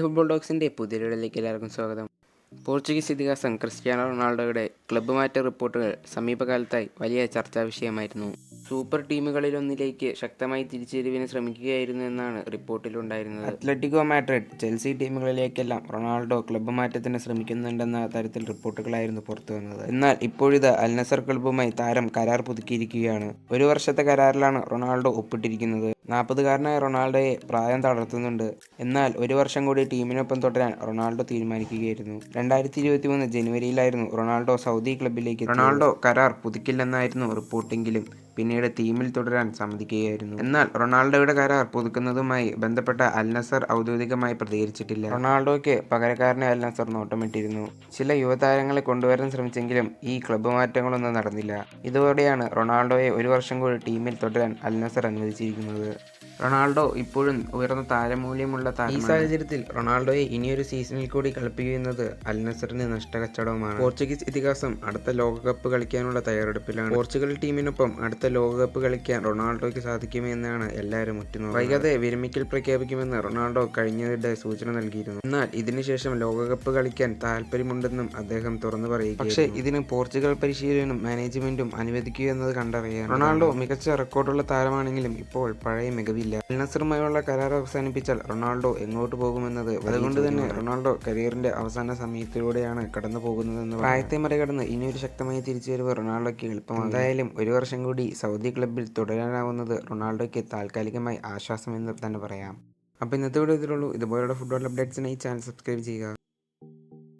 Football പുതിയ പുതിയൊരിടയിലേക്ക് എല്ലാവർക്കും സ്വാഗതം. പോർച്ചുഗീസ് ഇതിഹാസം ക്രിസ്ത്യാനോ റൊണാൾഡോയുടെ ക്ലബ്ബ് മാറ്റ റിപ്പോർട്ടുകൾ സമീപകാലത്തായി വലിയ ചർച്ചാ വിഷയമായിരുന്നു. സൂപ്പർ ടീമുകളിലൊന്നിലേക്ക് ശക്തമായി തിരിച്ചുവരവിന് ശ്രമിക്കുകയായിരുന്നു എന്നാണ് റിപ്പോർട്ടിലുണ്ടായിരുന്നത്. അത്ലറ്റിക്കോ മാഡ്രിഡ് ചെൽസി ടീമുകളിലേക്കെല്ലാം റൊണാൾഡോ ക്ലബ്ബ് മാറ്റത്തിന് ശ്രമിക്കുന്നുണ്ടെന്ന തരത്തിൽ റിപ്പോർട്ടുകളായിരുന്നു പുറത്തു വന്നത്. എന്നാൽ ഇപ്പോഴിത് അൽനസർ ക്ലബ്ബുമായി താരം കരാർ പുതുക്കിയിരിക്കുകയാണ്. ഒരു വർഷത്തെ കരാറിലാണ് റൊണാൾഡോ ഒപ്പിട്ടിരിക്കുന്നത്. നാൽപ്പതുകാരനായ റൊണാൾഡോയെ പ്രായം തളർത്തുന്നുണ്ട്. എന്നാൽ ഒരു വർഷം കൂടി ടീമിനൊപ്പം തുടരാൻ റൊണാൾഡോ തീരുമാനിക്കുകയായിരുന്നു. രണ്ടായിരത്തി ഇരുപത്തി മൂന്ന് ജനുവരിയിലായിരുന്നു റൊണാൾഡോ സൗദി ക്ലബിലേക്ക് റൊണാൾഡോ കരാർ പുതുക്കില്ലെന്നായിരുന്നു റിപ്പോർട്ടെങ്കിലും പിന്നീട് ടീമിൽ തുടരാൻ സമ്മതിക്കുകയായിരുന്നു. എന്നാൽ റൊണാൾഡോയുടെ കരാർ പുതുക്കുന്നതുമായി ബന്ധപ്പെട്ട അൽ നസർ ഔദ്യോഗികമായി പ്രതികരിച്ചിട്ടില്ല. റൊണാൾഡോയ്ക്ക് പകരക്കാരനെ അൽ നസർ നോട്ടമിട്ടിരുന്നു. ചില യുവതാരങ്ങളെ കൊണ്ടുവരാൻ ശ്രമിച്ചെങ്കിലും ഈ ക്ലബ്ബ് മാറ്റങ്ങളൊന്നും നടന്നില്ല. ഇതോടെയാണ് റൊണാൾഡോയെ ഒരു വർഷം കൂടി ടീമിൽ തുടരാൻ അൽ നസർ അനുവദിച്ചിരിക്കുന്നത്. റൊണാൾഡോ ഇപ്പോഴും ഉയർന്ന താരമൂല്യമുള്ള താരം ഈ സാഹചര്യത്തിൽ റൊണാൾഡോയെ ഇനിയൊരു സീസണിൽ കൂടി കളിപ്പിക്കുന്നത് അൽ നസറിന് നഷ്ടകച്ചവടമാണ് പോർച്ചുഗീസ് ഇതിഹാസം അടുത്ത ലോകകപ്പ് കളിക്കാനുള്ള തയ്യാറെടുപ്പിലാണ്. പോർച്ചുഗൽ ടീമിനൊപ്പം അടുത്ത ലോകകപ്പ് കളിക്കാൻ റൊണാൾഡോയ്ക്ക് സാധിക്കുമെന്നാണ് എല്ലാവരും ഉറ്റുനോക്കുന്നത്. വൈകാതെ വിരമിക്കൽ പ്രഖ്യാപിക്കുമെന്ന് റൊണാൾഡോ കഴിഞ്ഞതിടെ സൂചന നൽകിയിരുന്നു. എന്നാൽ ഇതിനുശേഷം ലോകകപ്പ് കളിക്കാൻ താല്പര്യമുണ്ടെന്നും അദ്ദേഹം തുറന്നു പറയും പക്ഷേ ഇതിന് പോർച്ചുഗൽ പരിശീലനം മാനേജ്മെന്റും അനുവദിക്കുക എന്നത് കണ്ടറിയാം റൊണാൾഡോ മികച്ച റെക്കോർഡുള്ള താരമാണെങ്കിലും ഇപ്പോൾ പഴയ മികവില്ല. അൽനസറുമായുള്ള കരാർ അവസാനിപ്പിച്ചാൽ റൊണാൾഡോ എങ്ങോട്ട് പോകുമെന്നത് അതുകൊണ്ട് തന്നെ റൊണാൾഡോ കരിയറിന്റെ അവസാന സമയത്തിലൂടെയാണ് കടന്നു പോകുന്നതെന്ന് പ്രായത്തെ മറികടന്ന് ഇനിയൊരു ശക്തമായ തിരിച്ചുവരവ് റൊണാൾഡോയ്ക്ക് എളുപ്പമാണ് എന്തായാലും ഒരു വർഷം കൂടി സൗദി ക്ലബിൽ തുടരാനാവുന്നത് റൊണാൾഡോയ്ക്ക് താൽക്കാലികമായി ആശ്വാസമെന്ന് തന്നെ പറയാം. അപ്പോൾ ഇന്നത്തെ വീഡിയോ ഇതിലുള്ളൂ ഇതുപോലുള്ള ഫുട്ബോൾ അപ്ഡേറ്റ്സിനായി ചാനൽ സബ്സ്ക്രൈബ് ചെയ്യുക.